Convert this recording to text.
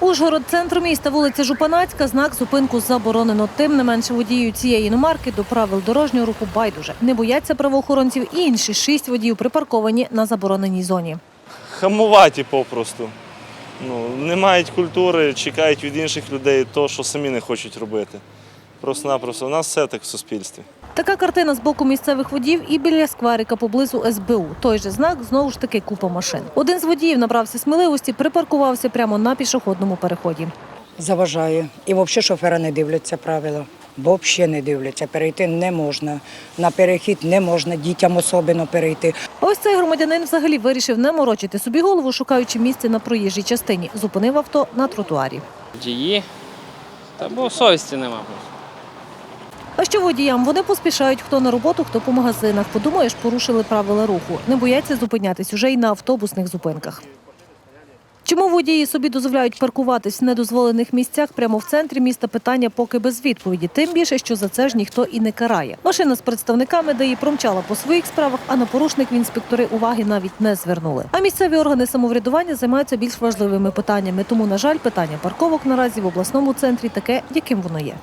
Ужгород, центр міста, вулиця Жупанацька, знак зупинку заборонено. Тим не менше водію цієї іномарки до правил дорожнього руху байдуже. Не бояться правоохоронців і інші шість водіїв припарковані на забороненій зоні. хамуваті попросту. Ну, не мають культури, чекають від інших людей того, що самі не хочуть робити. Просто-напросто. У нас все так в суспільстві. Така картина з боку місцевих водіїв і біля скверика поблизу СБУ. Той же знак знову ж таки купа машин. Один з водіїв набрався сміливості, припаркувався прямо на пішохідному переході. заважає. І взагалі шофера не дивляться правила. Бо взагалі не дивляться. Перейти не можна. На перехід не можна, дітям особливо перейти. Ось цей громадянин взагалі вирішив не морочити собі голову, шукаючи місце на проїжджій частині. Зупинив авто на тротуарі. Дії. Та бо совісті нема просто. А що водіям? Вони поспішають хто на роботу, хто по магазинах. Подумаєш, порушили правила руху. Не бояться зупинятись уже й на автобусних зупинках. Чому водії собі дозволяють паркуватись в недозволених місцях прямо в центрі міста? Питання поки без відповіді. Тим більше, що за це ж ніхто і не карає. Машина з представниками ДАІ промчала по своїх справах, а на порушників інспектори уваги навіть не звернули. А місцеві органи самоврядування займаються більш важливими питаннями. Тому, на жаль, питання парковок наразі в обласному центрі таке, яким воно є.